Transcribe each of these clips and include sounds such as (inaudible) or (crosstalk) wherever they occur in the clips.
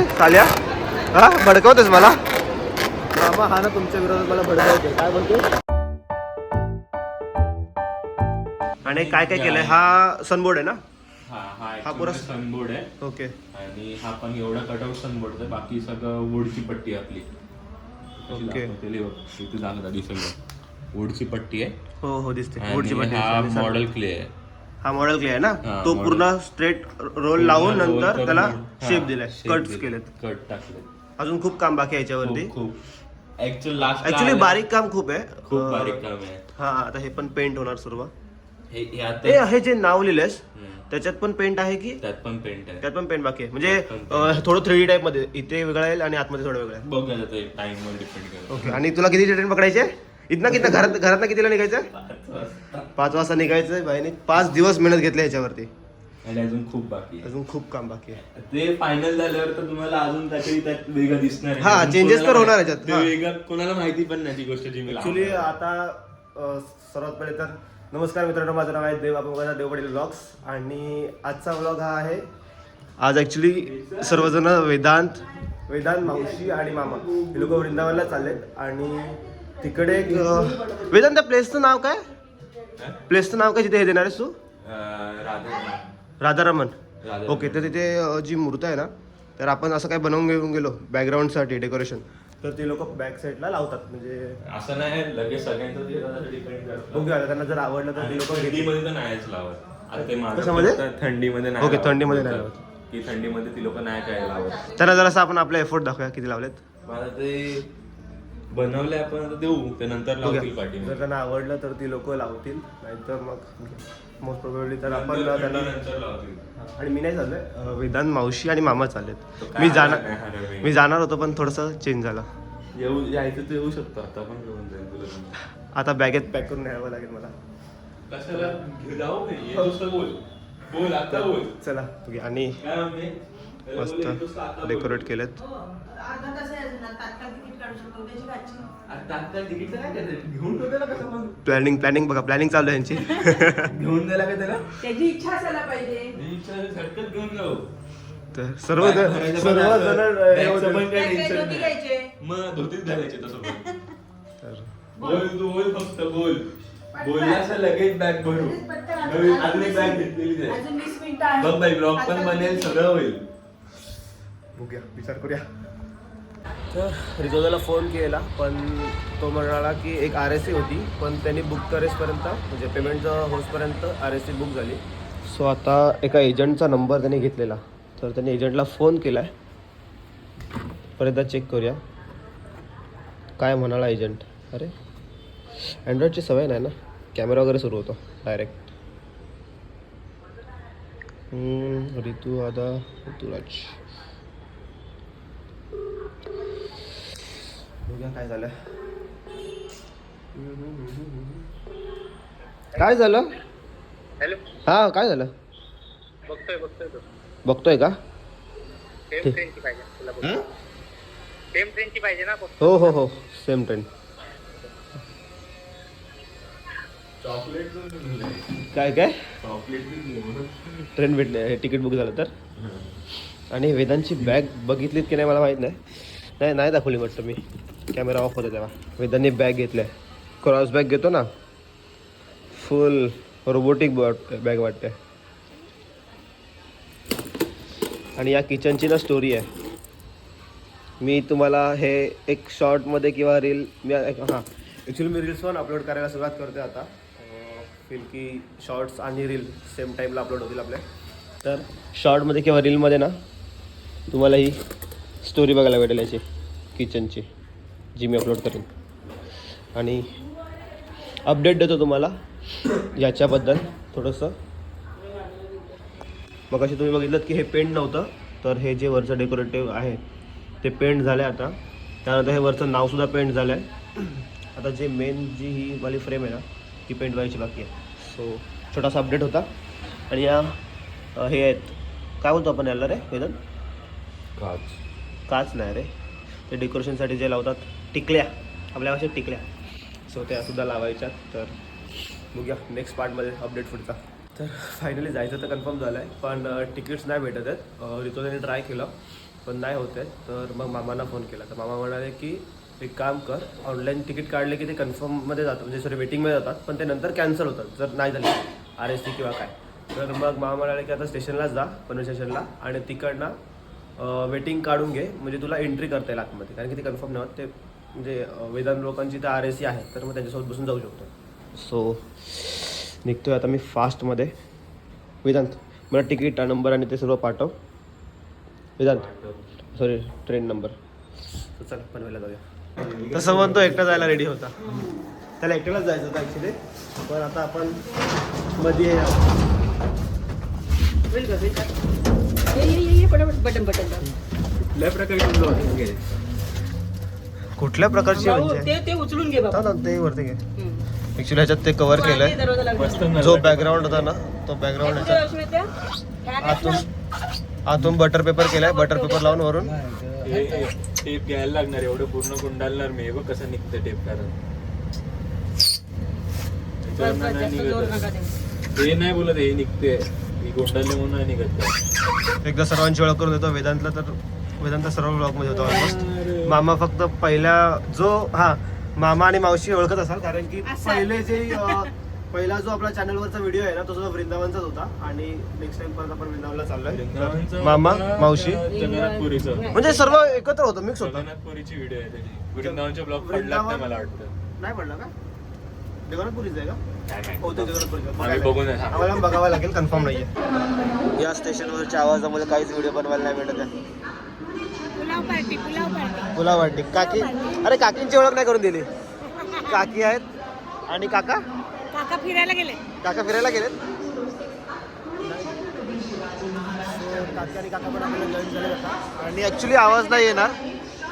चाल्या हा भडकवतेस मला? मामा हा ना तुमच्या विरोधात मला भडकावते काय बोलतो आणि काय काय केलंय? हा सनबोर्ड आहे ना? हा हा हा पुरा- सनबोर्ड आहे. ओके. आणि हा पण एवढा कटआउट सनबोर्ड आहे. बाकी सगळं वूडची पट्टी आहे आपली. ओके. इथे दाखवता दिसेल वूडची पट्टी आहे. हो हो दिसते वूडची आणि पट्टी हा. मॉडेल क्ले आहे. हा मॉडेल क्ले आहे ना? हा, तो model. पूर्ण स्ट्रेट रोल लावून पूर्ण roll नंतर करून- त्याला हा, शेप दिलाय. shape कट्स दिले. केलेत. कट टाकले अजून खूप काम बाकी आहे याच्यावरती. खूप खूप. ऍक्च्युअल लास्ट ऍक्च्युली बारीक काम खूप आहे. खूप अं, बारीक काम आहे. हा आता हे पण पेंट होणार सर्व हे हे आता हे जे नाव लिहिलंयस हम्म. त्याच्यात पण पेंट आहे की? त्यात पण पेंट आहे. त्यात पण पेंट बाकी आहे. म्हणजे त्यात पण अं, थोडं थ्री डी टाईपमध्ये. इथे वेगळं आहे आणि आतमध्ये थोडं वेगळं आता टाइम वर डिपेंड करत ओके आणि तुला किती ट्रेन पकडायचे? इथनं कितना घरात घरात कितीला निघायचं? पाच वाजता निघायचं बाईने. पाच दिवस मेहनत घेतली याच्यावरती. आणि अजून खूप बाकी आहे. अजून खूप काम बाकी आहे. ते फायनल झाल्यावर तर तुम्हाला अजून काहीतरी त्यात वेगळं दिसणार आहे. हा, changes तर होणार याच्यात, ते हा. वेगळं कोणाला माहिती पण नाही ती गोष्ट जी मी ऍक्च्युली. आता सर्वात पहिले तर नमस्कार मित्रांनो माझं नाव आहे देव आपण देवपडील ब्लॉग्स आणि आजचा ब्लॉग हा आहे आज ऍक्च्युली सर्वजण वेदांत वेदांत मावशी आणि मामा. हे लोक वृंदावनला चाललेत. आणि तिकडे एक वेदांत प्लेसचं नाव काय? प्लेसचं नाव काय जिथे हे देणार आहेस तू? राधारमण. ओके तर तिथे जी मूर्त आहे ना तर आपण असं काय बनवून घेऊन गेलो बॅकग्राऊंडसाठी डेकोरेशन तर ते लोक बॅक साईडला लावतात म्हणजे असं नाही लगेच सगळ्यांचं डिपेंड करतं बघूया आता त्यांना जर आवडलं तर ते लोक थंडीमध्ये तर नाहीच लावत. आता ते माझं कशामध्ये? फक्त थंडीमध्ये नाही ओके, लावत. थंडीमध्ये नाही बोलतात की थंडीमध्ये ती लोक नाही काय लावत. त्यांना जरासं आपण आपले एफर्ट दाखवूया किती लावलेत? मला ते बनवले आपण आता देऊ. ते नंतर लावतील पाठी जर त्यांना आवडलं तर ती लोक लावतील नाहीतर मग मोस्ट प्रोबेबली तर आपण त्यांना नंतर लावतील. आणि मी नाही चाललोय. वेदांत मावशी आणि मामा चाललेत. काय मी जाणार मी. जाणार होतो पण थोडंसं चेंज झालं. येऊ यायचं तर येऊ शकतो. आता पण घेऊन जाईल तुला. आता बॅगेत पॅक करून न्यावं लागेल मला. कशाला? जाऊ बोल. बोल आता बोल. चला आणि मस्त. डेकोरेट केलेत. हो? प्लॅनिंग प्लॅनिंग बघा प्लॅनिंग चालू आहे यांची. (laughs) घेऊन द्यायला काय त्याला? त्याची इच्छा असायला पाहिजे. तर सर्व सर्व लगेच बॅग भरू. नवीन अजून एक बॅग घेतलेली आहे. बघ बाई ब्लॉग पण बनेल. सगळं होईल. बघूया विचार करूया. तर रिजोदाला फोन केला पण तो म्हणाला की एक आर एस सी होती पण त्यांनी बुक करेसपर्यंत म्हणजे पेमेंटचं होसपर्यंत आर एस सी बुक झाली. सो आता एका एजंटचा नंबर त्यांनी घेतलेला. तर त्यांनी एजंटला फोन केला आहे परत एकदा चेक करूया. काय म्हणाला एजंट अरे अँड्रॉइडची सवय नाही ना? कॅमेरा वगैरे सुरू होतो डायरेक्ट ऋतू आदा ऋतुराज. बघूया काय झालं. काय झालं? हॅलो. हा काय झालं? बघतोय बघतोय तो. बघतोय का? सेम. ट्रेनची पाहिजे तुला बघ सेम ट्रेनची पाहिजे ना बघ हो हो हो. Same train. काय काय? ट्रेन भेटले तिकीट बुक झालं तर? आणि वेदांची बॅग बघितलीत की नाही मला माहीत नाही. नाही नाही दाखवली म्हटलं मी. कॅमेरा ऑफ होता तेव्हा. वेदांनी बॅग घेतल्या. क्रॉस बॅग घेतो ना फुल रोबोटिक बॅग वाटते आणि या किचनची ना स्टोरी आहे. मी तुम्हाला हे एक शॉर्टमध्ये किंवा रील मी हां. ॲक्च्युली मी रील्स पण अपलोड करायला सुरुवात करते आता. फील की शॉर्ट्स आणि रील सेम टाईमला अपलोड होतील आपले. तर शॉर्टमध्ये किंवा रीलमध्ये ना तुम्हाला ही स्टोरी बघायला भेटेल याची किचनची जी मी अपलोड करेन. आणि अपडेट देतो तुम्हाला याच्याबद्दल थोडंसं. मग असे तुम्ही बघितलं की हे पेंट नव्हतं तर हे जे वरचं डेकोरेटिव्ह आहे ते पेंट झालं आहे आता. त्यानंतर हे वरचं नावसुद्धा पेंट झालं आहे आता जे मेन जी ही वाली फ्रेम आहे ना ती पेंट व्हायची बाकी आहे. सो छोटासा अपडेट होता. आणि या हे आहेत. काय बोलतो आपण याला रे वेदन? काच. काच नाही रे. ते डेकोरेशनसाठी जे लावतात टिकल्या. आपल्या भाषेत टिकल्या. सो त्यासुद्धा लावायच्या. तर बघूया नेक्स्ट पार्टमध्ये अपडेट पुढचा. तर फायनली जायचं तर कन्फर्म झालं आहे पण तिकीट्स नाही भेटत आहेत. रितोने ट्राय केलं पण नाही होत आहेत. तर मग मामांना फोन केला. तर मामा म्हणाले की एक काम कर ऑनलाईन तिकीट काढले की ते कन्फर्ममध्ये जातात. म्हणजे सॉरी वेटिंगमध्ये जातात. पण ते नंतर कॅन्सल होतात जर नाही झाले आर एस टी किंवा काय. तर मग मामा म्हणाले की आता स्टेशनलाच जा पनवेल स्टेशनला आणि तिकडनं वेटिंग काढून घे. म्हणजे तुला एंट्री करता येईल आतमध्ये. कारण की ते कन्फर्म नाही होत ते म्हणजे वेदांत लोकांची तर आर एस सी आहे तर मग त्यांच्यासोबत बसून जाऊ शकतो. सो निघतोय आता मी फास्टमध्ये. वेदांत मला तिकीट नंबर आणि ते सर्व पाठव. वेदांत सॉरी ट्रेन नंबर चल पनवेलला जाऊया. तसं म्हणतो एकटा जायला रेडी होता. त्याला एकट्यालाच जायचं होतं ॲक्च्युली पण आता आपण मध्ये होईल का? होईल का? ये ये ये ये पटापट बटन बटन ब्लॉगिंग गेले कुठल्या प्रकारची म्हणजे? ते ते उचलून घे बाबा. ना, ते वरती घे. ऍक्च्युली ह्याच्यात ते कव्हर केलंय. जो बॅकग्राऊंड होता ना तो बॅकग्राऊंड ह्याच्यात. आतून? आतून बटर पेपर केलाय बटर पेपर लावून वरून. टेप घ्यायला लागणार एवढं पूर्ण गुंडालणार मी. हे बघ कसं निघतं टेप कारण. बस, बस, जास्त जोर नका देऊ. हे नाही बोलत हे निघते गुंडालले म्हणून नाही निघत. ते. एकदा सर्वांची ओळख करून देतो. वेदांतला तर वेदांत सर्व ब्लॉगमध्ये होतो. ऑलमोस्ट मामा फक्त पहिल्या जो हा मामा आणि मावशी ओळखत असाल कारण की असं. पहिले जे (laughs) अं, पहिला जो आपला चॅनलवरचा व्हिडिओ आहे ना तो सुद्धा वृंदावनचाच होता. आणि नेक्स्ट टाइम परत आपण वृंदावनला चाललोय. वृंदावनचं मामा, मावशी. जगन्नाथपुरीचं. म्हणजे सर्व एकत्र होतं मिक्स होतं. जगन्नाथपुरीची व्हिडिओ आहे त्याची. वृंदावनचे ब्लॉग पडला वृंदावन- मला वाटतं? नाही पडलं का? जगन्नाथपुरीच आहे का. हो ते जगन्नाथपुरीचं. आम्ही बघून आहे. आम्हाला बघावं लागेल कन्फर्म नाहीये. या स्टेशनवरच्या आवाजामुळे काहीच व्हिडिओ बनवायला नाही भेटत आहे. पुलाव पार्टी पुलाव तुला वाटते काकी? अरे काकींची ओळख नाही करून दिली. काकी आहेत. आणि काका? काका फिरायला गेले. काका फिरायला गेलेत. काकी आणि काका पण आपल्याला जॉईन झाले आता आणि ॲक्च्युली आवाज नाही येणार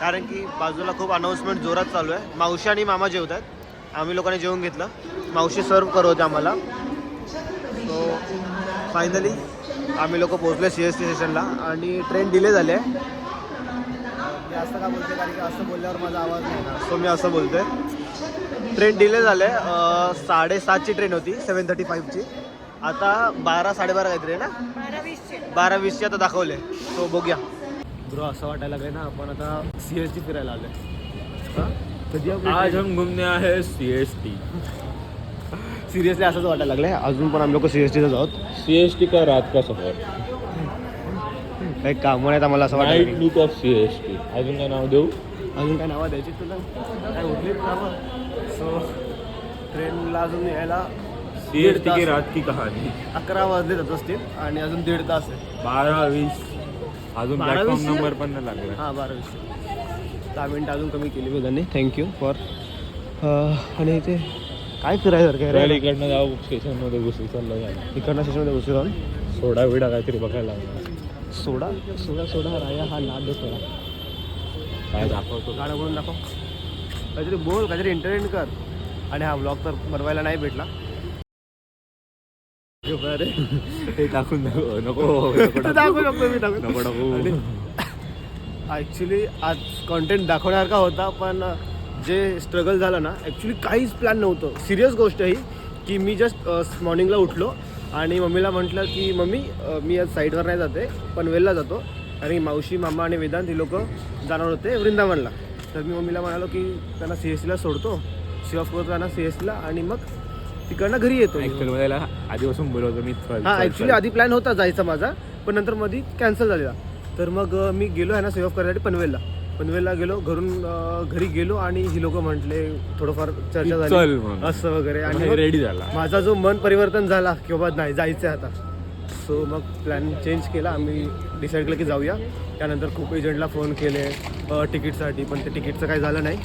कारण की बाजूला खूप अनाऊन्समेंट जोरात चालू आहे. मावशी आणि मामा जेवत आहेत आम्ही लोकांनी जेवून घेतलं. मावशी सर्व करत होते आम्हाला. सो फायनली आम्ही लोक पोहोचले सी एस टी स्टेशनला आणि ट्रेन डिले झाली आहे. मी असं का बोलते? कारण की असं बोलल्यावर माझा आवाज नाही येणार. सो मी असं बोलतोय. ट्रेन डिले झाले साडेसातची ट्रेन होती सेवन थर्टी फाईव्हची आता बारा साडेबारा काहीतरी आहे ना? बारा वीसचे आता दाखवले. सो बघूया. ब्रो असं वाटायला लागलं ना आपण आता सी एस टी फिरायला आलोय. कधी आज हम घूमने आहे सी एस टी सिरियसली असंच वाटायला लागलंय? अजून पण आम्ही लोक सी एस टीच आहोत. सी एस टी का रात का सफर? काही कामं नाहीत आम्हाला असं वाटतं. Look of C S T अजून काय नाव देऊ? अजून काय नावं द्यायची तुला? काय उठली नावं सो ट्रेनला अजून यायला सी एस टी की रात की कहाणी? अकरा वाजले जात असतील आणि अजून दीड तास आहे. बारा वीस अजून बारा प्लॅटफॉर्म वीस? नंबर पण नाही लागला हां बारा वीस दहा मिनटं अजून कमी केली वेदांनी थँक्यू फॉर आणि इथे काय फिरायसारखं आहे चल रे इकडनं जाऊ स्टेशनमध्ये घुसू चाललं इकडनं स्टेशनमध्ये घुसू जाऊन सोडा बिडा काहीतरी बघायला लागणार. सोडा सोडा सोडा राया हा नाद सोडा काय दाखवतो? गाणं बोलून दाखव. काहीतरी बोल काहीतरी एंटरटेन कर. आणि हा ब्लॉग तर बनवायला नाही भेटला. अरे ते टाकून नको नको नको (laughs) दाखवू शकतो मी दाखवू. नको नको. ॲक्च्युली आज कॉन्टेंट दाखवण्यासारखा होता पण जे स्ट्रगल झालं ना ॲक्च्युली काहीच प्लॅन नव्हतं. सिरियस गोष्ट ही की मी जस्ट मॉर्निंगला उठलो आणि मम्मीला म्हटलं की मम्मी मी आज साईडवर नाही जाते पनवेलला जातो. कारण की मावशी मामा आणि वेदांत ही लोक जाणार होते वृंदावनला. तर मी मम्मीला म्हणालो की त्यांना सी एस टीला सोडतो करतो त्यांना सी एस टीला आणि मग तिकडनं घरी येतो. आधीपासून बोलवतो मी हा ॲक्च्युली. आधी प्लॅन होता जायचा माझा पण नंतर मध्ये कॅन्सल झालेला. तर मग मी गेलो आहे ना सेव्ह करण्यासाठी पनवेलला. पनवेलला गेलो घरून घरी गेलो आणि ही लोक म्हटले थोडंफार चर्चा चल झाली म्हणून. असं वगैरे. आणि आणि मग रेडी झाला. माझा जो मन परिवर्तन झाला की बाबा नाही जायचं आहे आता. सो मग प्लॅन चेंज केला. आम्ही डिसाईड केलं की जाऊया. त्यानंतर खूप एजंटला फोन केले अं, तिकीटसाठी पण ते तिकीटचं काही झालं नाही.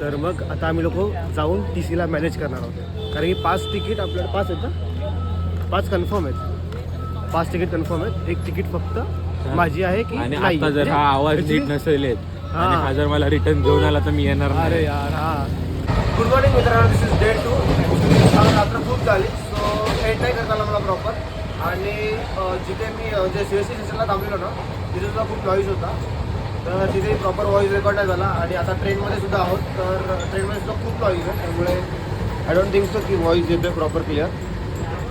तर मग आता आम्ही लोक जाऊन टी सीला मॅनेज करणार आहोत. कारण की पाच तिकीट आपल्याला पाच आहेत ना? पाच कन्फर्म आहेत. पाच तिकीट कन्फर्म आहेत. एक तिकीट फक्त माझी आहे की आणि नाही? आता जर हा आवाज Actually- नीट नसेल येत हा. आणि हा जर मला रिटर्न घेऊन आला तर मी येणार अरे नाही यार हा. गुड मॉर्निंग मित्रांनो दिस इज डे टू रात्र खूप झाली सो एंड नाही करता आला मला प्रॉपर आणि अं, जिथे मी अं, जे सी एस सी स्टेशनला थांबलेलो ना तिथे सुद्धा खूप नॉईज होता. तर तिथे प्रॉपर व्हॉईस रेकॉर्ड नाही झाला. आणि आता ट्रेनमध्ये सुद्धा आहोत तर ट्रेनमध्ये सुद्धा खूप नॉईज आहे. त्यामुळे आय डोंट थिंक सो की व्हॉईस येतो प्रॉपर क्लिअर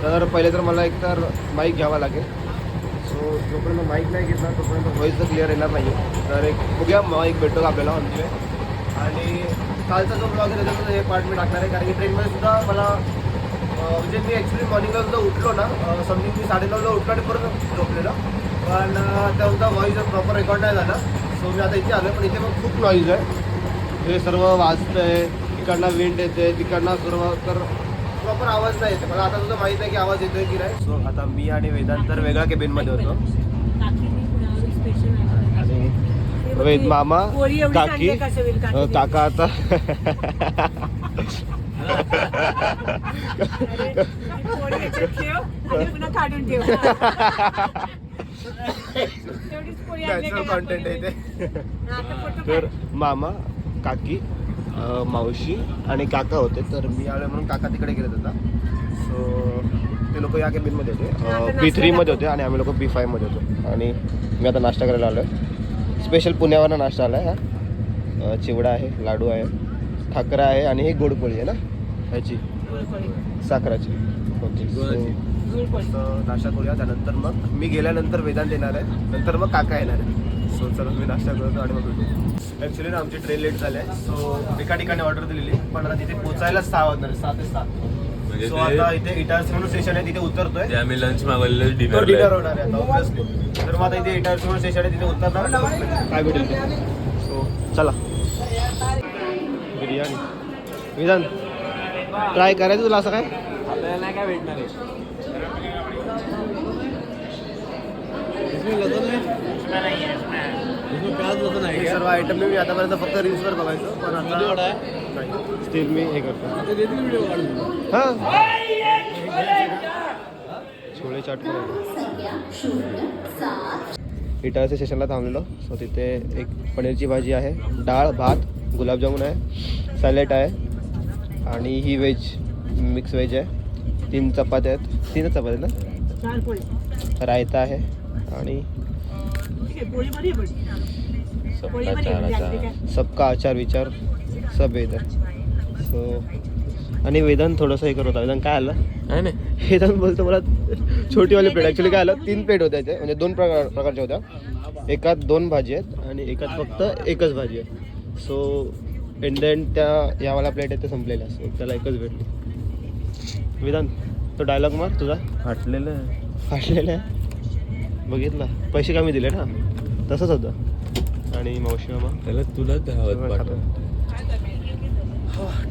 तर पहिले तर मला एकतर माईक घ्यावा लागेल. सो जोपर्यंत माईक नाही घेतला तोपर्यंत व्हॉईस तर क्लिअर येणार नाही तर एक बघूया माईक भेटतो का आपल्याला म्हणजे आणि कालचा जो ब्लॉग आहे त्याचा हे पार्ट मी टाकणार आहे. कारण की ट्रेनमध्ये सुद्धा मला म्हणजे मी ॲक्च्युली मॉर्निंगला सुद्धा उठलो ना समथिंग मी साडेनऊला उठलो आणि परत झोपलेलो. पण अं, त्याचा व्हॉईस प्रॉपर रेकॉर्ड नाही झाला सो मी आता इथे आलो पण इथे मग खूप नॉईज आहे. हे सर्व वाजतं आहे तिकडनं विंड येते तिकडनं सर्व तर प्रॉपर आवाज नाही येते. मला आता सुद्धा माहीत आहे की आवाज येतोय की नाही. सो आता मी आणि वेदांत तर वेगळ्या केबिनमध्ये होतो. आणि वेद मामा काकी अ, काका? आता. काढून ठेव कॉन्टेंट आहे? ते. तर मामा काकी मावशी आणि काका होते तर मी आलो म्हणून काका तिकडे गेले होता सो ते लोक या केबिनमध्ये होते. बी थ्रीमध्ये होते आणि आम्ही लोक बी फायमध्ये होतो. आणि मी आता नाश्ता करायला आलो आहे स्पेशल पुण्यावरनं नाश्ता आला आहे हा चिवडा आहे लाडू आहे ठाकरा आहे आणि ही गोडपोळी आहे ना? ह्याची. साखराची. ओके नाश्ता करूया. त्यानंतर मग मी गेल्यानंतर वेदांत येणार आहे. नंतर मग काका येणार आहे. सो चला मी नाश्ता करतो आणि मग भेटू. ॲक्च्युली ना आमची ट्रेन लेट झाली आहे. सो एका ठिकाणी ऑर्डर दिलेली. पण आता तिथे पोचायला सहा वाजणार आहे, सहा ते सात. म्हणजे सो ते- आता इथे इटार्स म्हणून स्टेशन आहे तिथे उतरतोय. आम्ही लंच मागवलेलं तो डिनर डिनर होणार आहे आता obviously. तर मग आता इथे इटार्स म्हणून स्टेशन आहे तिथे उतरणार काय भेटेल ते? सो चला. बिर्याणी. विधान ट्राय करायचं तुला असं काय? आपल्याला नाही काय भेटणार आहे. हे सर्व आयटम मी आतापर्यंत फक्त रील्सवर बघायचो पण आता नाही. स्टील मी हे करतो. हां. छोले चाट. इटाळच्या स्टेशनला थांबलेलो. सो तिथे एक पनीरची भाजी आहे. डाळ भात गुलाबजामुन आहे. सॅलेड आहे. आणि ही व्हेज मिक्स व्हेज आहे. तीन चपात्या आहेत. तीनच चपात्या आहेत ना? रायता आहे. आणि आहे, आहे आहे, जास्त काय. सबका आचार विचार सब इधर सो आणि वेदांत थोडंसं हे करत होता. वेदांत काय आलं? आहे नाही. वेदांत बोलतो मला छोटीवाली प्लेट ॲक्च्युली काय आलं? तीन प्लेट होत्या इथे. म्हणजे दोन प्रकार प्रकारच्या होत्या. एकात दोन भाजी आहेत आणि एकात फक्त एकच भाजी आहे. सो एंड देन त्या यावाला प्लेट आहे ते संपलेल्या सो त्याला एकच भेटली. वेदांत तो डायलॉग मार तुझा. फाटलेलं फाटलेला आहे? बघितला. पैसे कमी दिले ना? तसंच होतं. आणि मावशी मामा? त्याला तुला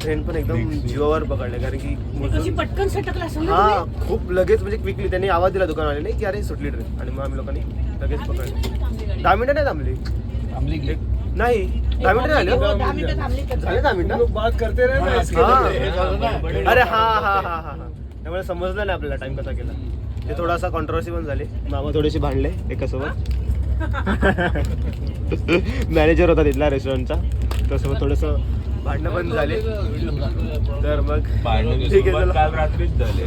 ट्रेन पण एकदम जीवावर पकडले कारण की पटकन सटकला हा खूप लगेच म्हणजे क्विकली त्यांनी आवाज दिला दुकानवाल्याने की अरे सुटली ट्रेन आणि मग आम्ही लोकांनी लगेच पकडली. दहा मिनिटं नाही थांबली? एक- नाही दहा मिनिटं झाली? हो, हो. दहा मिनिटं थांबली तर झाले दहा मिनिटं? बात करते. अरे हा हा हा हा हा. त्यामुळे समजलं नाही आपल्याला टाइम कसा केला ते थोडासा कॉन्ट्रोवर्सी पण झाली. मामा थोडेसे भांडले एकासोबत. मॅनेजर होता तिथला रेस्टॉरंटचा त्यासोबत थोडंसं भांडणं पण झाले. तर मग ठीक आहे चला. काल रात्रीच झाली.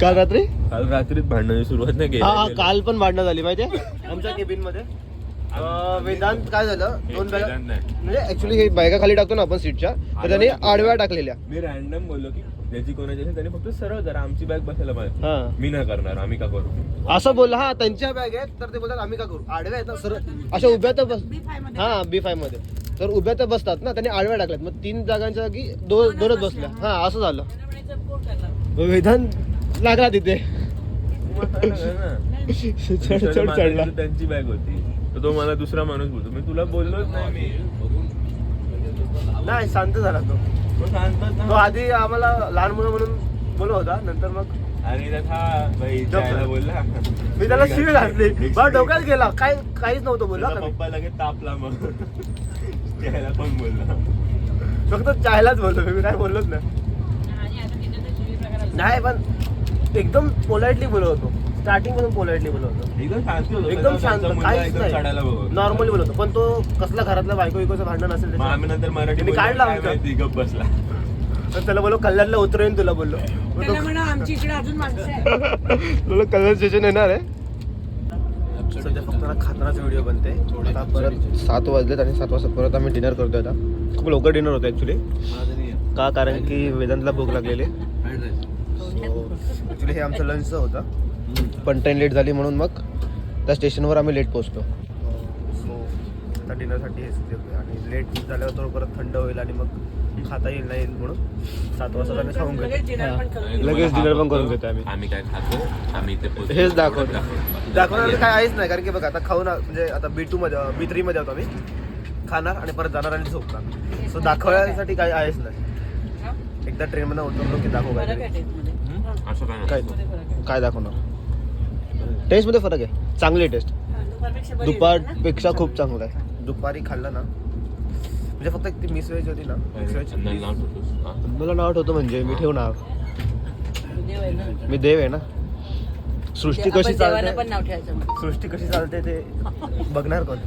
काल रात्री? काल रात्रीच भांडणाची सुरुवात नाही हा हा केली काल पण भांडणं झाली माहिती आमच्या केबिनमध्ये. अं, वेदांत काय झालं? दोन बॅगा वेदांत नाही. म्हणजे ऍक्च्युली हे बायका खाली टाकतो ना आपण सीटच्या तर त्यांनी आडव्या टाकलेल्या. मी रॅन्डम बोललो की ज्याची कोणाची असेल त्याने फक्त सरळ जरा आमची बॅग बसायला पाहिजे हा. मी नाही करणार आम्ही का करू? असं बोलला हा त्यांच्या बॅग आहेत तर ते बोलतात आम्ही का करू? आडव्या आहेत ना सर अशा उभ्या तर बसमध्ये. हा बी फायमध्ये. तर उभ्या तर बसतात ना त्यांनी आडव्या टाकल्यात. मग तीन जागांच्या जागी दोन दोनच बसल्या. हा असं झालं. वेदांत लागला तिथे. (laughs) चढ चढ चढला. त्यांची बॅग होती तर तो मला दुसरा माणूस बोलतो. मी तुला बोललोच नाही मी. नाही शांत झाला तो. तो आधी आम्हाला लहान मुलं म्हणून बोलत होता नंतर मग आणि जायला बोलला. मी त्याला शिवी घातली. बा डोक्यात गेला. काय काहीच नव्हतं बोलला त्याचा पप्पा लगेच तापला मग. यायला पण बोलला. फक्त चायलाच बोलतो मी काय बोललोच नाही नाही पण एकदम पोलाइटली बोलत होतो स्टार्टिंगपासून पोलाइटली बोलत होतो. एकदम शांत होतो. एकदम त्याचा शांत मुलगा काहीच एकदम चढायला नाही बघत नॉर्मली बोलत होतो. पण तो कसला घरातल्या बायको बिकोचं भांडण असेल मग त्याच्यात. आम्ही नंतर मराठी त्यांनी बोललो, काढला काय आमचं. माहिती गप बसला. तर त्याला बोललो कल्याणला उतरेन तुला बोललो. त्याला म्हणा आमची इकडे अजून माणसं (laughs) बोललो कल्याण स्टेशन येणार आहे. सध्या फक्त ना खातानाचा व्हिडिओ बनते आता परत सात वाजलेत आणि सात वाजता परत आम्ही डिनर करतोय आता. खूप लवकर डिनर होतं ॲक्च्युली का? कारण की वेदांतला भूक लागलेली. ॲक्च्युली हे आमचं लंचचं होतं. पण ट्रेन लेट झाली म्हणून मग त्या स्टेशनवर आम्ही लेट पोहोचलो. सो आता डिनरसाठी हेच आणि लेट झाल्यावर थोडं परत थंड होईल आणि मग खाता येईल नाही येईल म्हणून सात वाजता आम्ही खाऊन घेतो. लगेच dinner पण हा करून घेतो आम्ही. आम्ही काय खातो? आम्ही ते पोहोचतो. हेच दाखवतो. दाखवणार काय आहेच नाही. कारण की बघा आता खाऊन म्हणजे आता बी टू मध्ये बी थ्री मध्ये होतो आम्ही. खाणार आणि परत जाणार आणि झोपणार. सो दाखवण्यासाठी काही आहेच नाही. एकदा ट्रेन मध्ये उतरलो की दाखवू काय. हं? काय काय. काय दाखवणार? टेस्टमध्ये फरक आहे. चांगली टेस्ट. हा, दुपारपेक्षा खूप चांगलं आहे. दुपारी खाल्लं ना म्हणजे फक्त एक ती मिस व्हेज होती ना मिस व्हेज. हा. मला नाव ठेवतो म्हणजे मी ठेवणार. तू देव आहे ना. मी देव आहे ना? सृष्टी कशी चालते? पण नाव ठेवायचं मग. सृष्टी कशी चालते ते बघणार कोण?